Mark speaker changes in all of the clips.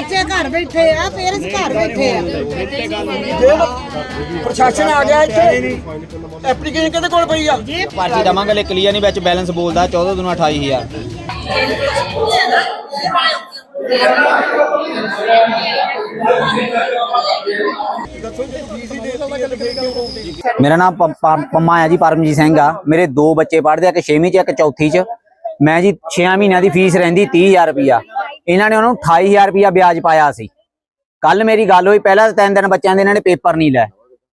Speaker 1: ਬੱਚੇ ਘਰ ਬੈਠੇ ਆ ਪੇਰੈਂਟਸ ਘਰ ਬੈਠੇ ਆ।
Speaker 2: ਜੇ ਪ੍ਰਸ਼ਾਸਨ ਆ ਗਿਆ ਇੱਥੇ ਐਪਲੀਕੇਸ਼ਨ ਕਿਹਦੇ ਕੋਲ ਪਈ ਆ?
Speaker 3: ਪਰਚੀ ਦਵਾਂਗੇ ਲੈ ਕਲੀਅਰ ਨਹੀਂ ਵਿੱਚ ਬੈਲੈਂਸ ਬੋਲਦਾ 14 ਦੁਨਾ 28000 ਮੇਰਾ ਨਾਮ ਪੰਮਾ ਹੈ ਜੀ ਪਰਮਜੀਤ ਸਿੰਘ ਆ। ਮੇਰੇ ਦੋ ਬੱਚੇ ਪੜ੍ਹਦੇ ਆ ਇੱਕ 6ਵੀਂ ਚ ਇੱਕ ਚੌਥੀ ਚ। ਮੈਂ ਜੀ 6 ਮਹੀਨਿਆਂ ਦੀ ਫੀਸ ਰਹਿੰਦੀ 30000 ਰੁਪਿਆ ਇਹਨਾਂ ਨੇ ਉਹਨਾਂ ਨੂੰ 28000 ਰੁਪਿਆ ਵਿਆਜ ਪਾਇਆ ਸੀ। ਕੱਲ ਮੇਰੀ ਗੱਲ ਹੋਈ ਪਹਿਲਾਂ ਤਿੰਨ ਦਿਨ ਬੱਚਿਆਂ ਦੇ ਇਹਨਾਂ ਨੇ ਪੇਪਰ ਨਹੀਂ ਲਏ।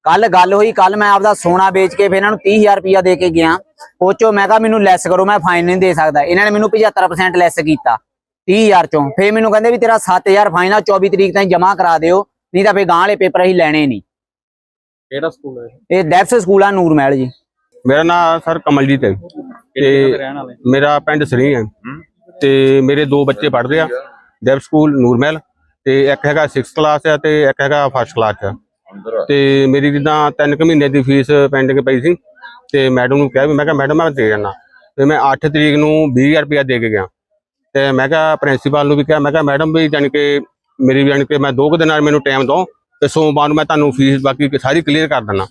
Speaker 3: ਕੱਲ ਗੱਲ ਹੋਈ ਕੱਲ ਮੈਂ ਆਪਦਾ ਸੋਨਾ ਵੇਚ ਕੇ ਫਿਰ ਇਹਨਾਂ ਨੂੰ 30000 ਰੁਪਿਆ ਦੇ ਕੇ ਗਿਆ। ਉਹ ਚੋਂ ਮੈਂ ਕਿਹਾ ਮੈਨੂੰ ਲੈਸ ਕਰੋ ਮੈਂ ਫਾਈਨ ਨਹੀਂ ਦੇ ਸਕਦਾ। ਇਹਨਾਂ ਨੇ ਮੈਨੂੰ 75% ਲੈਸ ਕੀਤਾ 30000 ਚੋਂ। ਫਿਰ ਮੈਨੂੰ ਕਹਿੰਦੇ ਵੀ ਤੇਰਾ 7000 ਫਾਈਨ ਆ 24 ਤਰੀਕ ਤਾਈਂ ਜਮ੍ਹਾਂ ਕਰਾ ਦਿਓ ਨਹੀਂ ਤਾਂ ਫਿਰ ਗਾਂ ਵਾਲੇ ਪੇਪਰ ਅਸੀਂ ਲੈਣੇ ਨਹੀਂ।
Speaker 4: ਕਿਹੜਾ ਸਕੂਲ ਹੈ
Speaker 3: ਇਹ? ਡੈਫਸ ਸਕੂਲ ਆ ਨੂਰ ਮਹਿਲ ਜੀ।
Speaker 5: ਮੇਰਾ ਨਾਮ ਸਰ ਕਮਲਜੀਤ ਹੈ। ਤੇ ਮੇਰਾ ਪਿੰਡ ਸਰੀ ਹੈ। ਤੇ ਮੇਰੇ ਦੋ ਬੱਚੇ ਪੜ੍ਹਦੇ ਆ। ਡੈਵ ਸਕੂਲ ਨੂਰਮਹਿਲ ਤੇ ਇੱਕ ਹੈਗਾ 6th ਕਲਾਸ ਆ ਤੇ ਇੱਕ ਹੈਗਾ ਫਸਟ ਕਲਾਸ ਆ। ਤੇ ਮੇਰੀ ਜਿੱਦਾਂ 3 ਕੁ ਮਹੀਨੇ ਦੀ ਫੀਸ ਪੈਂਡਿੰਗ ਪਈ ਸੀ ਤੇ ਮੈਡਮ ਨੂੰ ਕਿਹਾ ਵੀ ਮੈਂ ਕਿਹਾ ਮੈਡਮ ਮੈਂ ਦੇ ਜਾਣਾ ਤੇ ਮੈਂ 8 ਤਰੀਕ ਨੂੰ 20000 ਰੁਪਇਆ ਦੇ ਕੇ ਗਿਆ। ਤੇ ਮੈਂ ਕਿਹਾ ਪ੍ਰਿੰਸੀਪਲ ਨੂੰ ਵੀ ਕਿਹਾ ਮੈਂ ਕਿਹਾ ਮੈਡਮ ਵੀ ਜਾਣੀ ਕਿ ਮੇਰੀ ਵੀ ਜਾਣੀ ਕਿ ਮੈਂ ਦੋ ਕੁ ਦਿਨਾਂ ਮੈਨੂੰ ਟਾਈਮ ਦਿਓ ਤੇ ਸੋਮਵਾਰ ਨੂੰ ਮੈਂ ਤੁਹਾਨੂੰ ਫੀਸ ਬਾਕੀ ਸਾਰੀ ਕਲੀਅਰ ਕਰ ਦਿੰਦਾ।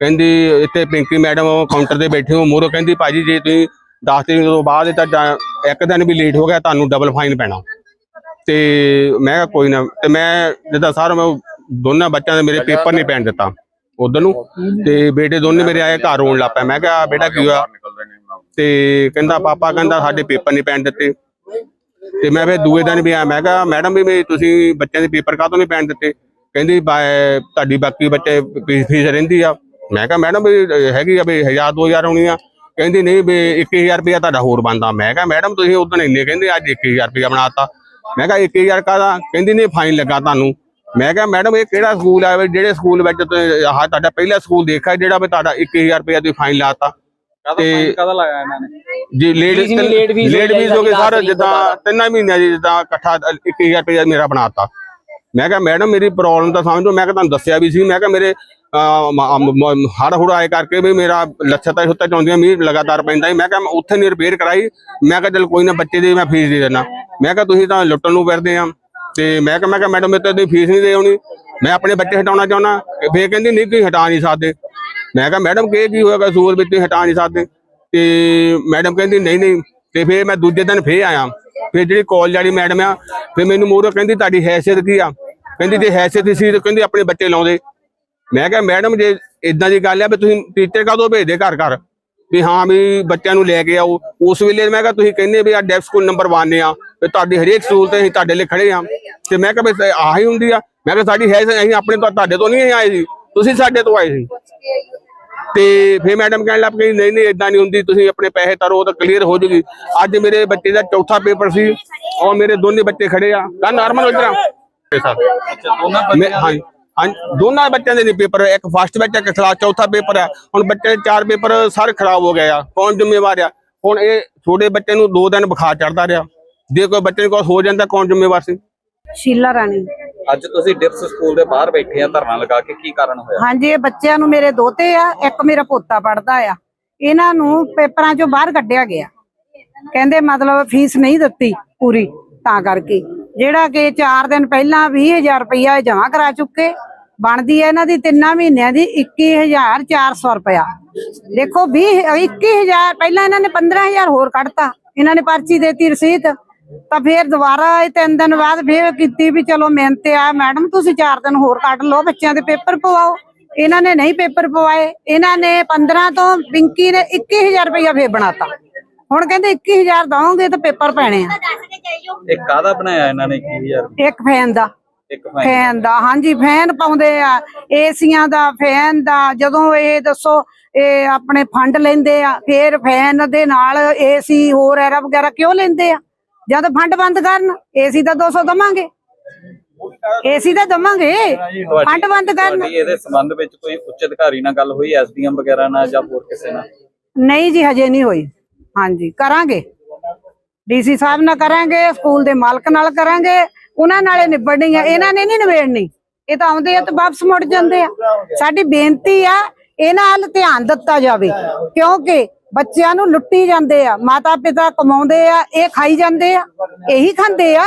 Speaker 5: ਕਹਿੰਦੀ ਇੱਥੇ ਪਿੰਕੀ ਮੈਡਮ ਕਾਊਂਟਰ ਤੇ ਬੈਠੇ ਹੋ ਮੋਰੋ ਕਹਿੰਦੀ ਭਾਜੀ ਜੇ ਤੁਸੀਂ 10 ਤਰੀਕ ਤੋਂ ਬਾਅਦ ਇਹ ਤਾਂ ਇੱਕ ਦਿਨ ਵੀ ਲੇਟ ਹੋ ਗਿਆ ਤੁਹਾਨੂੰ ਡਬਲ ਫਾਈਨ ਪੈਣਾ। ਤੇ ਮੈਂ ਕਿਹਾ ਕੋਈ ਨਾ ਤੇ ਮੈਂ ਜਿੱਦਾਂ ਸਾਰ ਮੈਂ ਦੋਨਾਂ ਬੱਚਿਆਂ ਦੇ ਮੇਰੇ ਪੇਪਰ ਨਹੀਂ ਪੈਣ ਦਿੱਤਾ ਉਧਰ ਨੂੰ। ਤੇ ਬੇਟੇ ਦੋਨੇ ਮੇਰੇ ਆਏ ਘਰ ਰੋਣ ਲੱਗ ਪਏ। ਮੈਂ ਕਿਹਾ ਬੇਟਾ ਕੀ ਹੋਇਆ? ਤੇ ਕਹਿੰਦਾ ਪਾਪਾ ਕਹਿੰਦਾ ਸਾਡੇ ਪੇਪਰ ਨਹੀਂ ਪੈਣ ਦਿੱਤੇ। ਤੇ ਮੈਂ ਫਿਰ ਦੂਏ ਦਿਨ ਵੀ ਆਇਆ। ਮੈਂ ਕਿਹਾ ਮੈਡਮ ਵੀ ਤੁਸੀਂ ਬੱਚਿਆਂ ਦੇ ਪੇਪਰ ਕਾਹਤੋਂ ਨਹੀਂ ਪੈਣ ਦਿੱਤੇ? ਕਹਿੰਦੀ ਤੁਹਾਡੀ ਬਾਕੀ ਬੱਚੇ ਫੀਸ ਫੀਸ ਰਹਿੰਦੀ ਆ। ਮੈਂ ਕਿਹਾ ਮੈਡਮ ਵੀ ਹੈਗੀ ਆ ਵੀ 1000 2000 ਹੋਣੀ ਆ। ਕਹਿੰਦੀ ਨਹੀਂ ਵੀ 1000 ਰੁਪਇਆ ਤੁਹਾਡਾ ਹੋਰ ਬਣਦਾ। ਮੈਂ ਕਿਹਾ ਮੈਡਮ ਤੁਸੀਂ ਉਦੋਂ ਇੰਨੇ ਕਹਿੰਦੇ ਅੱਜ 1000 ਰੁਪਇਆ ਬਣਾਤਾ। ਮੈਂ ਕਿਹਾ 1000 ਕਾਹਦਾ? ਕਹਿੰਦੀ ਨਹੀਂ ਫਾਈਨ ਲੱਗਾ ਤੁਹਾਨੂੰ। ਮੈਂ ਕਿਹਾ ਮੈਡਮ ਇਹ ਕਿਹੜਾ ਸਕੂਲ ਆ? ਜਿਹੜੇ ਸਕੂਲ ਵਿੱਚ ਤੁਸੀਂ ਆਹ ਤੁਹਾਡਾ ਪਹਿਲਾ ਸਕੂਲ ਦੇਖਿਆ ਜਿਹੜਾ ਵੀ ਤੁਹਾਡਾ 1000 ਰੁਪਇਆ ਤੁਸੀਂ ਫਾਈਨ ਲਾਤਾ?
Speaker 4: ਕਾਹਦਾ
Speaker 5: ਤੇ-
Speaker 4: ਫਾਈਨ ਕਾਹਦਾ ਲਾਇਆ ਇਹਨਾਂ ਨੇ?
Speaker 5: ਜੀ ਲੇਟ
Speaker 3: ਹੋਈ
Speaker 5: ਫੀਸ ਹੋ ਗਈ ਸਰ ਜਿੱਦਾਂ। ਤਿੰਨਾਂ ਮਹੀਨਿਆਂ ਦੀ ਜਿੱਦਾਂ ਇਕੱਠਾ 1000 ਰੁਪਇਆ ਮੇਰਾ ਬਣਾਤਾ। ਮੈਂ ਕਿਹਾ ਮੈਡਮ ਮੇਰੀ ਪ੍ਰੋਬਲਮ ਤਾਂ ਸਮਝੋ। ਮੈਂ ਕਿਹਾ ਤੁਹਾਨੂੰ ਦੱਸਿਆ ਵੀ ਸੀ। ਮੈਂ ਕਿਹਾ ਮੇਰੇ ਹੜ ਹੁੜ ਆਏ ਕਰਕੇ ਵੀ ਮੇਰਾ ਲੱਛਾ ਤਾਂ ਸੁੱਤਾ ਚਾਉਂਦੀਆਂ ਮੀਂਹ ਲਗਾਤਾਰ ਪੈਂਦਾ ਸੀ ਮੈਂ ਕਿਹਾ ਮੈਂ ਉੱਥੇ ਨਹੀਂ ਰਿਪੇਅਰ ਕਰਾਈ। ਮੈਂ ਕਿਹਾ ਚਲ ਕੋਈ ਨਾ ਬੱਚੇ ਦੀ ਮੈਂ ਫੀਸ ਦੇ ਦੇਣਾ ਮੈਂ ਕਿਹਾ ਤੁਸੀਂ ਤਾਂ ਲੁੱਟਣ ਨੂੰ ਫਿਰਦੇ ਆ। ਤੇ ਮੈਂ ਕਿਹਾ ਮੈਂ ਕਿਹਾ ਮੈਡਮ ਮੇਰੇ ਤੇ ਫੀਸ ਨਹੀਂ ਦੇ ਆਉਣੀ ਮੈਂ ਆਪਣੇ ਬੱਚੇ ਹਟਾਉਣਾ ਚਾਹੁੰਦਾ। ਫੇਰ ਕਹਿੰਦੀ, ਨਹੀਂ, ਤੁਸੀਂ ਹਟਾ ਨਹੀਂ ਸਕਦੇ। ਮੈਂ ਕਿਹਾ ਮੈਡਮ ਕਿ ਕੀ ਹੋਏਗਾ ਸੂਰ ਵਿੱਚ ਤੁਸੀਂ ਹਟਾ ਨਹੀਂ ਸਕਦੇ? ਤੇ ਮੈਡਮ ਕਹਿੰਦੀ, ਨਹੀਂ ਨਹੀਂ। ਤੇ ਫੇਰ ਮੈਂ ਦੂਜੇ ਦਿਨ ਫੇਰ ਆਇਆ। ਫੇਰ ਜਿਹੜੀ ਕਾਲਜ ਵਾਲੀ ਮੈਡਮ ਆ, ਫੇਰ ਮੈਨੂੰ ਮੋਰੋ ਕਹਿੰਦੀ, ਤੁਹਾਡੀ ਹੈਸੀਅਤ ਕੀ ਆ? ਕਹਿੰਦੀ, ਜੇ ਹੈਸੀਅਤ ਸੀ ਤਾਂ ਕਹਿੰਦੀ ਆਪਣੇ ਬੱਚੇ ਲਾਉਂਦੇ। ਮੈਂ ਕਿਹਾ ਮੈਡਮ ਜੇ ਇਦਾਂ ਦੀ ਗੱਲ ਆ ਵੀ ਤੁਸੀਂ ਟੀਚਰ ਕਾਹਦੋਂ ਭੇਜਦੇ ਘਰ ਘਰ? ਵੀ ਹਾਂ ਵੀ ਬੱਚਿਆਂ ਨੂੰ ਲੈ ਕੇ ਆਓ। ਉਸ ਵੇਲੇ ਮੈਂ ਕਿਹਾ ਤੁਸੀਂ ਕਹਿੰਦੇ ਵੀ ਆ ਡੈਫ ਸਕੂਲ ਨੰਬਰ 1 ਆ ਤੇ ਤੁਹਾਡੀ ਹਰੇਕ ਸਕੂਲ ਤੇ ਅਸੀਂ ਤੁਹਾਡੇ ਲਈ ਖੜੇ ਆ। ਤੇ ਮੈਂ ਕਿਹਾ ਵੀ ਆਹੀ ਹੁੰਦੀ ਆ। ਮੈਂ ਕਿਹਾ ਸਾਡੀ ਹੈ ਅਸੀਂ ਆਪਣੇ ਤੋਂ ਤੁਹਾਡੇ ਤੋਂ ਨਹੀਂ ਆਏ ਸੀ। ਤੁਸੀਂ ਸਾਡੇ ਤੋਂ ਆਏ ਸੀ। ਤੇ ਫਿਰ ਮੈਡਮ ਕਹਿਣ ਲੱਗ ਪਈ ਨਹੀਂ ਨਹੀਂ ਇਦਾਂ ਨਹੀਂ ਹੁੰਦੀ। ਤੁਸੀਂ ਆਪਣੇ ਪੈਸੇ ਤਰੋ ਉਹ ਤਾਂ ਕਲੀਅਰ ਹੋ ਜੂਗੀ। ਅੱਜ ਮੇਰੇ ਬੱਚੇ ਦਾ ਚੌਥਾ ਪੇਪਰ ਸੀ। ਔਰ ਮੇਰੇ ਦੋਨੇ ਬੱਚੇ ਖੜੇ ਆ। ਤਾਂ ਨਾਰਮਲ ਹੋ ਜਰਾ।
Speaker 4: ਦੋਨਾਂ
Speaker 5: ਮੈਂ- ਹਾਂਜੀ ਹਾਂਜੀ। ਦੋਨਾਂ ਬੱਚਿਆਂ ਦੇ ਨੇ ਪੇਪਰ ਇੱਕ ਫਸਟ ਵਿੱਚ ਇੱਕ ਕਲਾਸ ਚੌਥਾ ਪੇਪਰ ਹੈ। ਹੁਣ ਬੱਚੇ ਚਾਰ ਪੇਪਰ ਸਾਰੇ ਖਰਾਬ ਹੋ ਗਏ ਆ ਕੌਣ ਜ਼ਿੰਮੇਵਾਰ ਆ? ਹੁਣ ਇਹ ਛੋਟੇ ਬੱਚੇ ਨੂੰ ਦੋ ਦਿਨ ਬੁਖਾਰ ਚੜਦਾ ਰਿਹਾ। ਜੇ ਕੋਈ ਬੱਚੇ ਨੂੰ ਕੁਛ ਹੋ ਜਾਂਦਾ ਕੌਣ ਜ਼ਿੰਮੇਵਾਰ ਸੀ?
Speaker 1: ਸ਼ੀਲਾ ਰਾਣੀ।
Speaker 4: ਅੱਜ ਤੁਸੀਂ ਡਿਪਸ ਸਕੂਲ ਦੇ ਬਾਹਰ ਬੈਠੇ ਆ ਧਰਨਾ ਲਗਾ ਕੇ ਕੀ ਕਾਰਨ ਹੋਇਆ?
Speaker 1: ਹਾਂਜੀ ਇਹ ਬੱਚਿਆਂ ਨੂੰ ਮੇਰੇ ਦੋਤੇ ਆ ਇੱਕ ਮੇਰਾ ਪੋਤਾ ਪੜਦਾ ਆ। ਇਹਨਾਂ ਨੂੰ ਪੇਪਰਾਂ ਚੋਂ ਬਾਹਰ ਕੱਢਿਆ ਗਿਆ। ਕਹਿੰਦੇ ਮਤਲਬ ਫੀਸ ਨਹੀਂ ਦਿੱਤੀ ਪੂਰੀ ਤਾਂ ਕਰਕੇ। ਜਿਹੜਾ ਕਿ 4 ਦਿਨ ਪਹਿਲਾਂ 20000 ਰੁਪਇਆ ਜਮ੍ਹਾਂ ਕਰਾ ਚੁੱਕੇ, ਬਣਦੀ ਹੈ ਇਹਨਾਂ ਦੀ ਤਿੰਨਾਂ ਮਹੀਨਿਆਂ ਦੀ 21400 ਰੁਪਇਆ। ਦੇਖੋ 20 21000 ਪਹਿਲਾਂ ਇਹਨਾਂ ਨੇ 15000 ਹੋਰ ਕੱਢਤਾ, ਇਹਨਾਂ ਨੇ ਪਰਚੀ ਦੇਤੀ ਰਸੀਦ, ਤਾਂ ਫੇਰ ਦੁਬਾਰਾ ਇਹ ਤਿੰਨ ਦਿਨ ਬਾਅਦ ਫਿਰ ਕੀਤੀ ਵੀ ਚਲੋ ਮਿਹਨਤ ਆ, ਮੈਡਮ ਤੁਸੀਂ 4 ਦਿਨ ਹੋਰ ਕੱਢ ਲਓ, ਬੱਚਿਆਂ ਦੇ ਪੇਪਰ ਪਵਾਓ। ਇਹਨਾਂ ਨੇ ਨਹੀਂ ਪੇਪਰ ਪਵਾਏ, ਇਹਨਾਂ ਨੇ 15 ਤੋਂ ਪਿੰਕੀ ਨੇ 21000 ਰੁਪਇਆ ਫੇਰ ਬਣਾਤਾ। ਹੁਣ ਕਹਿੰਦੇ 21000 ਦਵਾਂਗੇ ਤਾਂ ਪੇਪਰ ਪੈਣੇ ਆ।
Speaker 4: ਇਹ ਕਾਹਦਾ ਬਣਾਇਆ ਇਹਨਾਂ ਨੇ 21000
Speaker 1: ਇੱਕ ਫੈਨ ਦਾ।
Speaker 4: ਇੱਕ
Speaker 1: ਫੈਨ ਦਾ। ਹਾਂਜੀ ਫੈਨ ਪਾਉਂਦੇ ਆ ਏਸੀਆਂ ਦਾ ਫੈਨ ਦਾ ਜਦੋਂ ਇਹ ਦੱਸੋ ਇਹ ਆਪਣੇ ਫੰਡ ਲੈਂਦੇ ਆ ਫੇਰ ਫੈਨ ਦੇ ਨਾਲ ਏਸੀ ਹੋਰ ਐਰਾ ਵਗੈਰਾ ਕਿਉਂ ਲੈਂਦੇ ਆ? ਜਦ ਫੰਡ ਬੰਦ ਕਰਨ ਏਸੀ ਦਾ 200 ਦਵਾਂਗੇ। ਏਸੀ ਦਾ ਦਵਾਂਗੇ ਫੰਡ ਬੰਦ ਕਰਨ।
Speaker 4: ਇਹਦੇ ਸੰਬੰਧ ਵਿੱਚ ਕੋਈ ਉੱਚ ਅਧਿਕਾਰੀ ਨਾਲ ਗੱਲ ਹੋਈ ਐਸਡੀਐਮ ਵਗੈਰਾ ਨਾਲ ਜਾਂ ਹੋਰ ਕਿਸੇ ਨਾਲ?
Speaker 1: ਨਹੀਂ ਜੀ ਹਜੇ ਨਹੀਂ ਹੋਈ। ਹਾਂਜੀ, ਕਰਾਂਗੇ। ਡੀਸੀ ਸਾਹਿਬ ਨਾਲ ਕਰਾਂਗੇ, ਸਕੂਲ ਦੇ ਮਾਲਕ ਨਾਲ ਕਰਾਂਗੇ, ਉਹਨਾਂ ਨਾਲੇ ਨਿਬੜਨੀ ਆ, ਇਹਨਾਂ ਨੇ ਨਹੀਂ ਨਿਬੇੜਨੀ। ਇਹ ਤਾਂ ਆਉਂਦੇ ਆ ਤੇ ਵਾਪਸ ਮੁੜ ਜਾਂਦੇ ਆ। ਸਾਡੀ ਬੇਨਤੀ ਆ, ਇਹਨਾਂ ਵੱਲ ਧਿਆਨ ਦਿੱਤਾ ਜਾਵੇ, ਕਿਉਂਕਿ ਬੱਚਿਆਂ ਨੂੰ ਲੁੱਟੀ ਜਾਂਦੇ ਆ ਮਾਤਾ ਪਿਤਾ ਕਮਾਉਂਦੇ ਆ, ਇਹ ਖਾਈ ਜਾਂਦੇ ਆ, ਇਹੀ ਖਾਂਦੇ ਆ।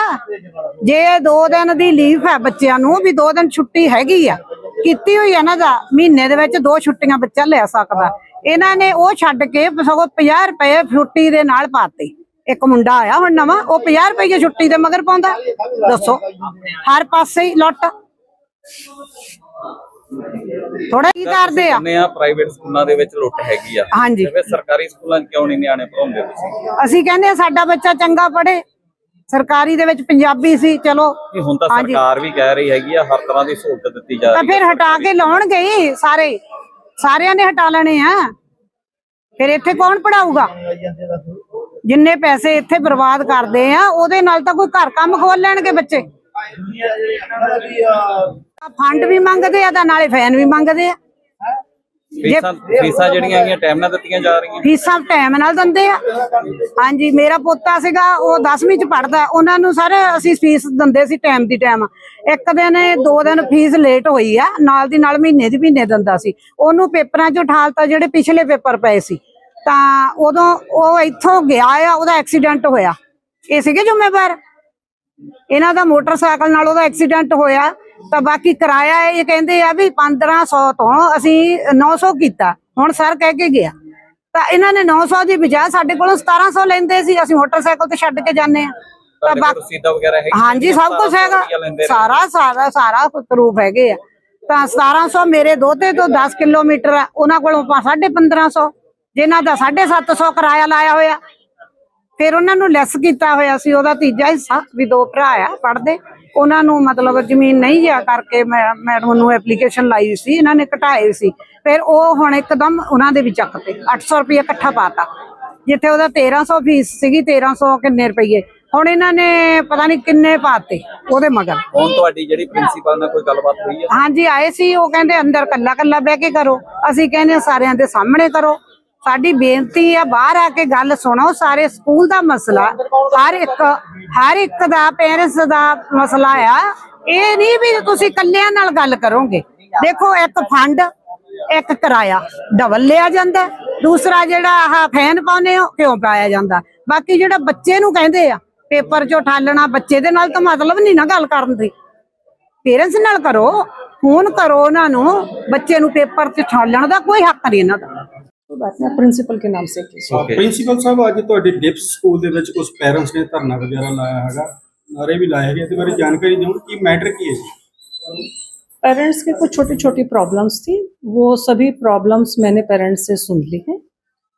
Speaker 1: ਜੇ ਦੋ ਦਿਨ ਦੀ ਲੀਵ ਹੈ ਬੱਚਿਆਂ ਨੂੰ, ਵੀ ਦੋ ਦਿਨ ਛੁੱਟੀ ਹੈਗੀ ਆ, ਕੀਤੀ ਹੋਈ ਆ ਨਾ ਦਾ ਮਹੀਨੇ ਦੇ ਵਿੱਚ ਦੋ ਛੁੱਟੀਆਂ ਬੱਚਾ ਲੈ ਸਕਦਾ। ਇਹਨਾਂ ਨੇ ਉਹ ਛੱਡ ਕੇ ਸਗੋਂ 50 ਰੁਪਏ ਛੁੱਟੀ ਦੇ ਨਾਲ ਪਾਤੇ। ਇੱਕ ਮੁੰਡਾ ਆਇਆ ਹੁਣ ਨਵਾਂ ਉਹ 50 ਰੁਪਏ ਛੁੱਟੀ ਦੇ ਮਗਰ ਪਾਉਂਦਾ। ਦੱਸੋ ਹਰ ਪਾਸੇ ਹੀ ਲੁੱਟ। ਥੋੜਾ ਕੀ ਕਰਦੇ ਆ?
Speaker 4: ਨੇ ਆ ਪ੍ਰਾਈਵੇਟ ਸਕੂਲਾਂ ਦੇ ਵਿੱਚ ਲੁੱਟ ਹੈਗੀ ਆ?
Speaker 1: ਹਾਂਜੀ।
Speaker 4: ਤੇ ਫਿਰ ਸਰਕਾਰੀ ਸਕੂਲਾਂ 'ਚ ਕਿਉਂ ਨਹੀਂ ਨਿਆਣੇ ਪੜਾਉਂਦੇ ਤੁਸੀਂ?
Speaker 1: ਅਸੀਂ ਕਹਿੰਦੇ ਆ ਸਾਡਾ ਬੱਚਾ ਚੰਗਾ ਪੜ੍ਹੇ। ਸਰਕਾਰੀ ਦੇ ਵਿੱਚ ਪੰਜਾਬੀ ਸੀ ਚਲੋ।
Speaker 4: ਹੁਣ ਤਾਂ। ਸਰਕਾਰ ਵੀ ਕਹਿ ਰਹੀ ਹੈਗੀ ਆ ਹਰ ਤਰ੍ਹਾਂ ਦੀ ਸਹੂਲਤ ਦਿੱਤੀ ਜਾ
Speaker 1: ਤਾਂ
Speaker 4: ਰਹੀ ਹੈ।
Speaker 1: ਫਿਰ ਹਟਾ ਕੇ ਲਾਉਣਗੇ ਸਾਰੇ। ਸਾਰਿਆਂ ਨੇ ਹਟਾ ਲੈਣੇ ਆ। ਫਿਰ ਇੱਥੇ ਕੌਣ ਪੜਾਊਗਾ ਜਿੰਨੇ ਪੈਸੇ ਇੱਥੇ ਬਰਬਾਦ ਕਰਦੇ ਆ ਉਹਦੇ ਨਾਲ ਤਾਂ ਕੋਈ ਘਰ ਕੰਮ ਖੋਲ ਲੈਣਗੇ ਬੱਚੇ। ਫੰਡ ਵੀ ਮੰਗਦੇ ਆ ਤਾਂ ਨਾਲੇ ਫੈਨ ਵੀ ਮੰਗਦੇ ਆ।
Speaker 4: ਫੀਸਾਂ ਫੀਸਾਂ ਜਿਹੜੀਆਂ ਹੈਗੀਆਂ ਟਾਈਮ ਨਾਲ ਦਿੱਤੀਆਂ ਜਾ ਰਹੀਆਂ।
Speaker 1: ਫੀਸਾਂ ਟਾਈਮ ਨਾਲ ਦਿੰਦੇ ਆ। ਹਾਂਜੀ ਮੇਰਾ ਪੋਤਾ ਸੀਗਾ ਉਹ 10ਵੀਂ ਚ ਪੜਦਾ ਉਹਨਾਂ ਨੂੰ ਸਰ ਅਸੀਂ ਫੀਸ ਦਿੰਦੇ ਸੀ ਟਾਈਮ ਦੀ ਟਾਈਮ। ਇੱਕ ਦਿਨ ਦੋ ਦਿਨ ਫੀਸ ਲੇਟ ਹੋਈ ਆ। ਨਾਲ ਦੀ ਨਾਲ ਮਹੀਨੇ ਦੀ ਮਹੀਨੇ ਦਿੰਦਾ ਸੀ। ਉਹਨੂੰ ਪੇਪਰਾਂ ਚੋਂ ਠਾਲਤਾ ਜਿਹੜੇ ਪਿਛਲੇ ਪੇਪਰ ਪਏ ਸੀ। ਤਾਂ ਉਦੋਂ ਉਹ ਇੱਥੋਂ ਗਿਆ ਆ ਉਹਦਾ ਐਕਸੀਡੈਂਟ ਹੋਇਆ। ਇਹ ਸੀਗੇ ਜ਼ਿੰਮੇਵਾਰ? ਇਹਨਾਂ ਦਾ ਮੋਟਰਸਾਈਕਲ ਨਾਲ ਉਹਦਾ ਐਕਸੀਡੈਂਟ ਹੋਇਆ। ਤਾਂ ਬਾਕੀ ਕਿਰਾਇਆ ਇਹ ਕਹਿੰਦੇ ਆ ਵੀ 1500 ਤੋਂ ਅਸੀਂ 900 ਕੀਤਾ। ਹੁਣ ਸਰ ਕਹਿ ਕੇ ਗਿਆ। ਤਾਂ ਇਹਨਾਂ ਨੇ 900 ਦੀ ਬਜਾਏ ਸਾਡੇ ਕੋਲੋਂ 1700 ਲੈਂਦੇ ਸੀ ਅਸੀਂ ਮੋਟਰਸਾਈਕਲ ਤੇ ਛੱਡ ਕੇ ਜਾਂਦੇ ਆ ਤਾਂ ਬਾਕੀ
Speaker 4: ਵਗੈਰਾ ਹੈਗੀਆਂ?
Speaker 1: ਹਾਂਜੀ ਸਭ ਕੁਝ ਹੈਗਾ। ਸਾਰਾ ਸਾਰਾ ਸਾਰਾ ਪ੍ਰੂਫ ਹੈਗੇ ਆ। ਤਾਂ 1700 ਮੇਰੇ ਦੋਤੇ ਤੋਂ 10 ਕਿਲੋਮੀਟਰ ਆ। ਉਹਨਾਂ ਕੋਲੋਂ 1550 ਜਿਨ੍ਹਾਂ ਦਾ 750 ਕਿਰਾਇਆ ਲਾਇਆ ਹੋਇਆ। ਫਿਰ ਉਹਨਾਂ ਨੂੰ ਲੈਸ ਕੀਤਾ ਹੋਇਆ ਸੀ। ਉਹਦਾ ਤੀਜਾ ਹਿੱਸਾ ਵੀ ਦੋ ਭਰਾ ਆ ਪੜਦੇ ਉਹਨਾਂ ਨੂੰ ਮਤਲਬ ਜ਼ਮੀਨ ਨਹੀਂ ਜਿਆ ਕਰਕੇ ਮੈਂ ਮੈਡਮ ਨੂੰ ਐਪਲੀਕੇਸ਼ਨ ਲਾਈ ਸੀ ਇਹਨਾਂ ਨੇ ਘਟਾਏ ਸੀ। ਫਿਰ ਉਹ ਹੁਣ ਇੱਕਦਮ ਉਹਨਾਂ ਦੇ ਵੀ ਚੱਕਤੇ 800 ਰੁਪਏ ਇਕੱਠਾ ਪਾਤਾ। ਜਿੱਥੇ ਉਹਦਾ 1300 ਫੀਸ ਸੀਗੀ 1300 ਕਿੰਨੇ ਰੁਪਏ ਹੁਣ ਇਹਨਾਂ ਨੇ ਪਤਾ ਨਹੀਂ ਕਿੰਨੇ ਪਾਤੇ ਉਹਦੇ ਮਗਰ।
Speaker 4: ਹੁਣ ਤੁਹਾਡੀ ਜਿਹੜੀ ਪ੍ਰਿੰਸੀਪਲ ਨਾਲ ਕੋਈ ਗੱਲਬਾਤ ਹੋਈ ਹੈ
Speaker 1: ਹਾਂਜੀ ਆਏ ਸੀ ਉਹ ਕਹਿੰਦੇ ਅੰਦਰ ਕੱਲਾ ਕੱਲਾ ਬਹਿ ਕੇ ਕਰੋ। ਅਸੀਂ ਕਹਿੰਦੇ ਸਾਰਿਆਂ ਦੇ ਸਾਹਮਣੇ ਕਰੋ। ਸਾਡੀ ਬੇਨਤੀ ਆ, ਬਾਹਰ ਆ ਕੇ ਗੱਲ ਸੁਣੋ, ਸਾਰੇ ਸਕੂਲ ਦਾ ਮਸਲਾ, ਹਰ ਇੱਕ ਹਰ ਇੱਕ ਦਾ ਪੇਰੈਂਟਸ ਦਾ ਮਸਲਾ ਆ। ਇਹ ਨਹੀਂ ਵੀ ਤੁਸੀਂ ਕੱਲਿਆਂ ਨਾਲ ਗੱਲ ਕਰੋਗੇ। ਦੇਖੋ, ਇੱਕ ਫੰਡ ਇੱਕ ਕਿਰਾਇਆ ਡਬਲ ਲਿਆ ਜਾਂਦਾ। ਦੂਸਰਾ ਜਿਹੜਾ ਆਹ ਫੈਨ ਪਾਉਨੇ ਹੋ ਕਿਉਂ ਪਾਇਆ ਜਾਂਦਾ। ਬਾਕੀ ਜਿਹੜਾ ਬੱਚੇ ਨੂੰ ਕਹਿੰਦੇ ਆ, ਪੇਪਰ ਚੋਂ ਠਾਲਣਾ, ਬੱਚੇ ਦੇ ਨਾਲ ਤਾਂ ਮਤਲਬ ਨਹੀਂ ਨਾ ਗੱਲ ਕਰਨ ਦੀ। ਪੇਰੈਂਟਸ ਨਾਲ ਕਰੋ ਫੋਨ ਕਰੋ ਉਹਨਾਂ ਨੂੰ, ਬੱਚੇ ਨੂੰ ਪੇਪਰ ਤੇ ਠਾਲਣ ਦਾ ਕੋਈ ਹੱਕ ਨਹੀਂ ਇਹਨਾਂ ਦਾ।
Speaker 6: कोई बात नहीं प्रिंसिपल के नाम से कीजिए
Speaker 7: ਪ੍ਰਿੰਸੀਪਲ ਸਾਹਿਬ ਅੱਜ ਤੁਹਾਡੇ ਡਿਪਸ ਸਕੂਲ ਦੇ ਵਿੱਚ ਕੁਝ ਪੈਰੈਂਟਸ ਨੇ ਧਰਨਾ ਵਗੈਰਾ ਲਾਇਆ ਹੈਗਾ ਨਾਰੇ ਵੀ ਲਾਏ ਹੈਗੇ ਇਹਦੇ ਬਾਰੇ ਜਾਣਕਾਰੀ ਦਿਓ ਕੀ ਮੈਟਰ ਕੀ ਹੈ ਜੀ
Speaker 6: पेरेंट्स के कुछ छोटी छोटी प्रॉब्लम्स थी वो सभी प्रॉब्लम्स मैंने पेरेंट्स से सुन ली हैं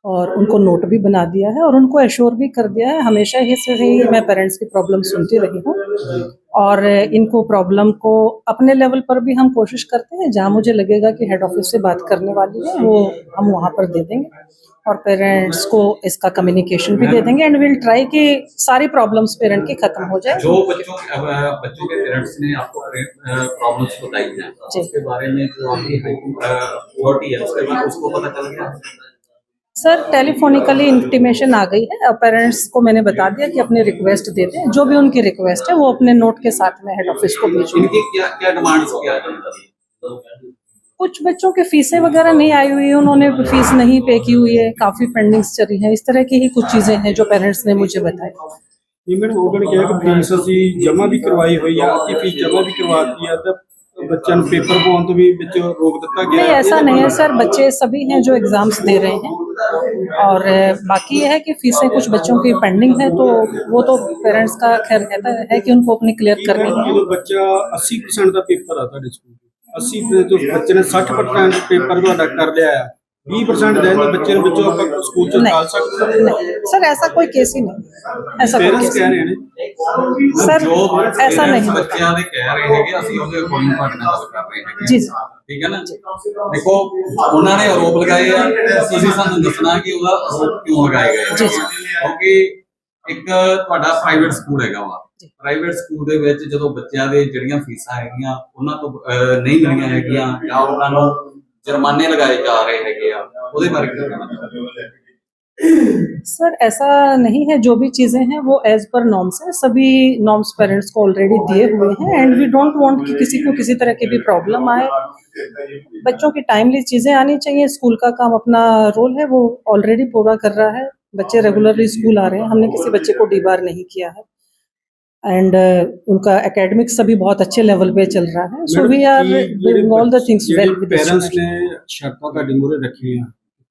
Speaker 6: और उनको नोट भी बना दिया है और उनको एश्योर भी कर दिया है हमेशा ही से ही मैं पेरेंट्स की प्रॉब्लम सुनती रही हूँ और इनको प्रॉब्लम को अपने लेवल पर भी हम कोशिश करते हैं। जहाँ मुझे लगेगा कि हेड ऑफ़िस से बात करने वाली है वो हम वहाँ पर दे देंगे और पेरेंट्स को इसका कम्युनिकेशन भी दे देंगे एंड विल ट्राई कि सारी प्रॉब्लम्स पेरेंट की खत्म हो जाए।
Speaker 8: जो बच्चों बच्चों के पेरेंट्स ने आपको प्रॉब्लम्स बताई हैं उसके बारे में जो आपकी अथॉरिटी है उसके बाद उसको पता चल गया?
Speaker 6: सर टेलीफोनिकली इंटीमेशन आ गई है पेरेंट्स को मैंने बता दिया कि अपनी रिक्वेस्ट दे दें जो भी उनकी रिक्वेस्ट है वो अपने नोट के साथ में हेड ऑफिस को भेजूंगी
Speaker 8: इनकी क्या क्या डिमांड्स क्या है
Speaker 6: कुछ बच्चों की फीसें वगैरह नहीं आई हुई है उन्होंने फीस नहीं पे की हुई है काफ़ी पेंडिंग्स चली हैं इस तरह की ही कुछ चीज़ें हैं जो पेरेंट्स ने मुझे बताई
Speaker 7: ਇਹ ਮੈਨੂੰ ਉਹਨਾਂ ਨੇ ਕਿਹਾ ਕਿ ਫੀਸ ਅਸੀਂ ਜਮ੍ਹਾਂ ਵੀ ਕਰਵਾਈ ਹੋਈ ਆ ਅੱਧੀ ਫੀਸ ਜਮ੍ਹਾਂ ਵੀ ਕਰਵਾਤੀ ਆ ਤਾਂ ਬੱਚਿਆਂ ਨੂੰ ਪੇਪਰ ਪਾਉਣ ਤੋਂ ਵੀ ਵਿੱਚ ਰੋਕ ਦਿੱਤਾ ਗਿਆ
Speaker 6: नहीं ऐसा नहीं है सर बच्चे सभी हैं जो एग्जाम्स दे रहे हैं और अ, बाकी ये है कि फीसें कुछ बच्चों की पेंडिंग है तो वो तो पेरेंट्स का खैर कहता है कि उनको अपनी क्लियर करनी है
Speaker 7: ਜਦੋਂ ਬੱਚਾ 80% ਦਾ ਪੇਪਰ ਆ ਤੁਹਾਡੇ ਸਕੂਲ 80 ਤੋਂ ਬੱਚੇ ਨੇ 60% ਪੇਪਰ ਤੁਹਾਡਾ ਕਰ ਲਿਆ ਆ 20% ਰਹਿੰਦੇ ਬੱਚੇ ਨੂੰ ਵਿੱਚੋਂ ਆਪਾਂ ਸਕੂਲ ਚ
Speaker 6: नहीं
Speaker 7: ਨਿਕਾਲ ਸਕਦੇ ਹਾਂ
Speaker 6: नहीं सर ऐसा कोई केस ही नहीं ऐसा कोई
Speaker 7: ਪੇਰੈਂਟਸ
Speaker 6: केस
Speaker 7: ਕਹਿ
Speaker 6: नहीं
Speaker 7: ਰਹੇ ਨੇ
Speaker 6: सर
Speaker 8: जो
Speaker 6: ऐसा नहीं होता
Speaker 8: ਬੱਚਿਆਂ ਦੇ ਕਹਿ ਰਹੇ ਹੈਗੇ ਅਸੀਂ ਉਹਦੇ ਅਕੋਰਡਿੰਗ ਤੁਹਾਡੇ ਨਾਲ ਗੱਲ ਕਰ ਰਹੇ ਹੈਗੇ
Speaker 6: जी सर
Speaker 8: ਠੀਕ ਹੈ ਨਾ ਦੇਖੋ ਉਹਨਾਂ ਨੇ ਆਰੋਪ ਲਗਾਏ ਆ ਤੁਸੀਂ ਸਾਨੂੰ ਦੱਸਣਾ ਕਿ ਉਹਦਾ ਆਰੋਪ ਕਿਉਂ ਲਗਾਏ ਗਏ
Speaker 6: ਜੀ, ਜੀ।
Speaker 8: ਕਿਉਂਕਿ ਇੱਕ ਤੁਹਾਡਾ ਪ੍ਰਾਈਵੇਟ ਸਕੂਲ ਹੈਗਾ ਵਾ ਪ੍ਰਾਈਵੇਟ ਸਕੂਲ ਦੇ ਵਿੱਚ ਜਦੋਂ ਬੱਚਿਆਂ ਦੇ ਜਿਹੜੀਆਂ ਫੀਸਾਂ ਹੈਗੀਆਂ ਉਹਨਾਂ ਤੋਂ ਅਹ, ਨਹੀਂ ਮਿਲੀਆਂ ਹੈਗੀਆਂ ਜਾਂ ਉਹਨਾਂ ਨੂੰ ਜੁਰਮਾਨੇ ਲਗਾਏ ਜਾ ਰਹੇ ਹੈਗੇ ਆ ਉਹਦੇ ਬਾਰੇ ਕੀ ਕਹਿਣਾ ਚਾਹੁੰਦੇ ਹੋ
Speaker 6: सर ऐसा नहीं है जो भी चीज़ें हैं वो एज पर नॉर्म्स है सभी नॉर्म्स पेरेंट्स को ऑलरेडी दिए हुए हैं एंड वी डोंट वांट कि किसी को किसी तरह की भी प्रॉब्लम आए बच्चों की टाइमली चीज़ें आनी चाहिए। स्कूल का काम अपना रोल है वो ऑलरेडी पूरा कर रहा है। बच्चे रेगुलरली स्कूल आ रहे हैं। हमने किसी बच्चे को डिबार नहीं किया है। एंड uh, उनका एकेडमिक सभी बहुत अच्छे लेवल पे चल रहा है। So we are doing all the things well with
Speaker 7: parents ने शर्पा का डिमोरे रखे है।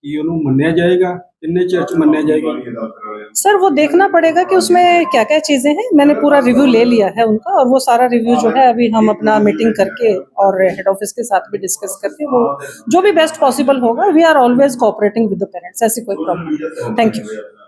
Speaker 7: ਕੀ ਉਹਨੂੰ ਮੰਨਿਆ ਜਾਏਗਾ ਕਿੰਨੇ ਚਿਰ ਚ ਮੰਨਿਆ ਜਾਏਗਾ
Speaker 6: सर वो देखना पड़ेगा कि उसमें क्या क्या चीज़ें हैं मैंने पूरा रिव्यू ले लिया है उनका और वो सारा रिव्यू जो है अभी हम अपना मीटिंग करके और हेड ऑफिस के साथ भी डिस्कस करके वो जो भी बेस्ट पॉसिबल होगा we are always cooperating with the parents ऐसी कोई प्रॉब्लम थैंक यू